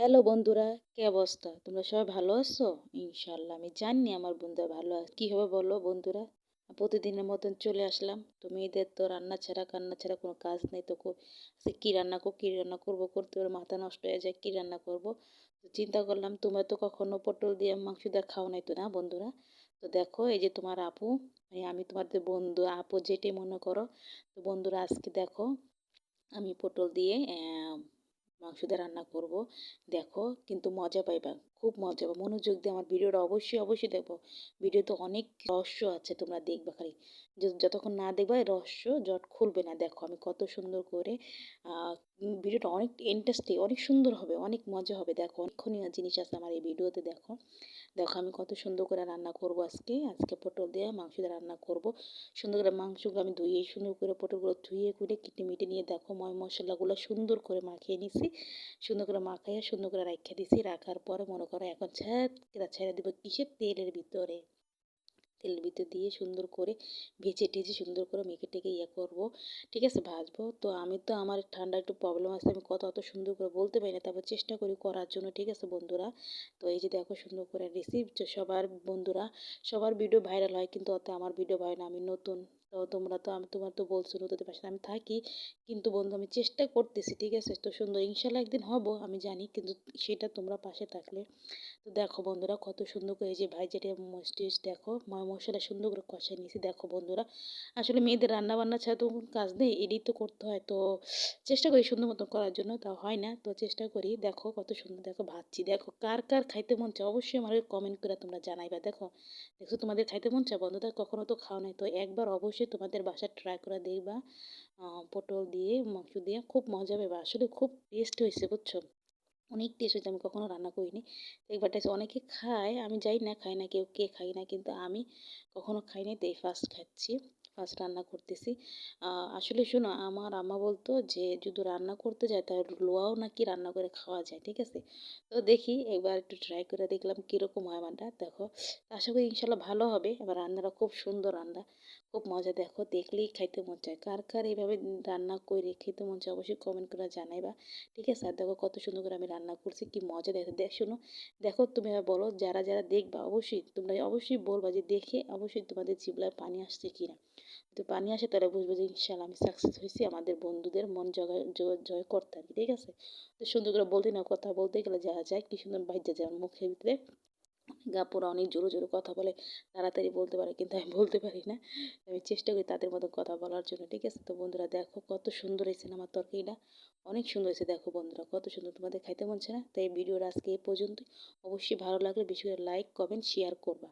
Hello বন্ধুরা, কি অবস্থা? তোমরা সবাই ভালো আছো? ইনশাল্লাহ আমি জানি আমার বন্ধুরা ভালো আছে। কী হবে বলো বন্ধুরা? প্রতিদিনের মতন চলে আসলাম। তো মেয়েদের তো রান্না ছাড়া, কান্না ছাড়া কোনো কাজ নেই। তো সে কী রান্না করব কী রান্না করব? করতে পারে মাথা নষ্ট হয়ে যায়, কী রান্না করব? তো চিন্তা করলাম, তোমরা তো কখনো পটল দিয়ে মাংস দিয়ে খাও নাই তো না বন্ধুরা? তো দেখো, এই যে তোমার আপু আমি তোমাদের বন্ধু, আপু যেটাই মনে করো। তো বন্ধুরা, আজকে দেখো, আমি পটল দিয়ে মাংস দিয়ে রান্না করব। দেখো কিন্তু মজা পাইবা। খুব মজা হবে। মনোযোগ দিয়ে আমার ভিডিওটা অবশ্যই অবশ্যই দেখব। ভিডিওতে অনেক রহস্য আছে, তোমরা দেখবা খালি। যতক্ষণ না দেখবা রহস্য জট খুলবে না। দেখো আমি কত সুন্দর করে ভিডিওটা অনেক ইন্টারেস্টিং অনেক সুন্দর হবে, অনেক মজা হবে। দেখো অনেকক্ষণীয় জিনিস আছে আমার এই ভিডিওতে দেখো। দেখো আমি কত সুন্দর করে রান্না করব আজকে। আজকে পটল দিয়ে মাংস দিয়ে রান্না করব। সুন্দর করে মাংসগুলো আমি ধুয়ে, সুন্দর করে পটলগুলো ধুয়ে করে কেটে মিটে নিয়ে দেখো ময়, মশলাগুলো সুন্দর করে মাখিয়ে নিছি। সুন্দর করে মাখাইয়া, সুন্দর করে রাখা দিছি। রাখার পরে মনে করো এখন ছ্যাঁত ছেড়ে দিব কিসের তেলের ভিতরে? তেলের ভিতর দিয়ে সুন্দর করে ভেজে টেজে সুন্দর করে মেখে টেকে ইয়ে করব। ঠিক আছে? ভাজবো। তো আমি তো আমার ঠান্ডা একটু প্রবলেম আছে, আমি কত অত সুন্দর করে বলতে পারি না, তারপর চেষ্টা করি করার জন্য। ঠিক আছে বন্ধুরা? তো এই যে দেখো সুন্দর করে রিসিভ সবার বন্ধুরা, সবার ভিডিও ভাইরাল হয় কিন্তু অত আমার ভিডিও ভাই না, আমি নতুন। তো তোমরা তো, আমি তোমার তো বলছো নতুন পাশে, আমি থাকি। কিন্তু বন্ধু, আমি চেষ্টা করতেছি, ঠিক আছে? তো সুন্দর, ইনশাল্লাহ একদিন হব, আমি জানি, কিন্তু সেটা তোমরা পাশে থাকলে। তো দেখো বন্ধুরা, কত সুন্দর করে যে ভাই যেটা মস্তিস দেখো মশলা সুন্দর করে কষাই নিয়েছি। দেখো বন্ধুরা, আসলে মেয়েদের রান্না বান্না ছাড়া তো কাজ নেই, এডিট তো করতে হয়। তো চেষ্টা করি সুন্দর মতো করার জন্য, তা হয় না। তো চেষ্টা করি, দেখো কত সুন্দর, দেখো ভাবছি দেখো কার কার খাইতে মন চায়, অবশ্যই আমার কমেন্ট করে তোমরা জানাইবা। দেখো দেখো তোমাদের খাইতে মন চায়? বন্ধুরা, কখনো তো খাও নাই। তো একবার অবশ্যই তোমাদের বাসায় ট্রাই করে দেখবা। পটল দিয়ে, মাংস দিয়ে, খুব মজা পাবে আসলে খুব টেস্ট হয়েছে, বুঝছ? অনেক টেস্ট হয়েছে, আমি কখনও রান্না করিনি। একবার টেস্ট অনেকে খায়, আমি যাই না খাই না, কেউ কে খায় না, কিন্তু আমি কখনও খাইনি তো এই ফার্স্ট খাচ্ছি। ফার্স্ট রান্না করতেছি। আসলে শোনো, আমার আম্মা বলতো যে, যদি রান্না করতে যায়, তাহলে লোয়াও নাকি রান্না করে খাওয়া যায়, ঠিক আছে? তো দেখি, একবার একটু ট্রাই করে দেখলাম কীরকম হয় আমারটা দেখো, আশা করি ইনশাল্লাহ ভালো হবে। এবার রান্নাটা খুব সুন্দর রান্না। খুব মজা। দেখো, দেখলেই খাইতে মন চায়। কার কার এইভাবে রান্না করে খেতে মন চায়, অবশ্যই কমেন্ট করে জানাইবা, ঠিক আছে? আর দেখো, কত সুন্দর করে আমি রান্না করছি, কি মজা দেখো দেখ শোনো, দেখো, তুমি বলো, যারা যারা দেখবা, অবশ্যই, তোমরা অবশ্যই বলবা যে, দেখে অবশ্যই তোমাদের জিবলায় পানি আসছে কি না যদি পানি আসে, তাহলে বুঝব যে ইনশাল্লাহ আমি সাকসেস হয়েছি, আমাদের বন্ধুদের মন জয় জয় করতে আর ঠিক আছে? তো সুন্দর করে বলতে না, কথা বলতে গেলে যা যায়, কি সুন্দর বাইজা যায় মুখের ভিতরে গাপুরা অনেক জোরে জোরে কথা বলে, তাড়াতাড়ি বলতে পারে, কিন্তু আমি বলতে পারি না। আমি চেষ্টা করি তাদের মতো কথা বলার জন্য, ঠিক আছে? তো বন্ধুরা, দেখো কত সুন্দর হয়েছে আমার তরকারিটা। অনেক সুন্দর হয়েছে, দেখো বন্ধুরা, কত সুন্দর, তোমাদের খাইতে মনছে না? তাই ভিডিওর আজকে এই পর্যন্ত অবশ্যই ভালো লাগলে বেশি করে লাইক কমেন্ট শেয়ার করবা।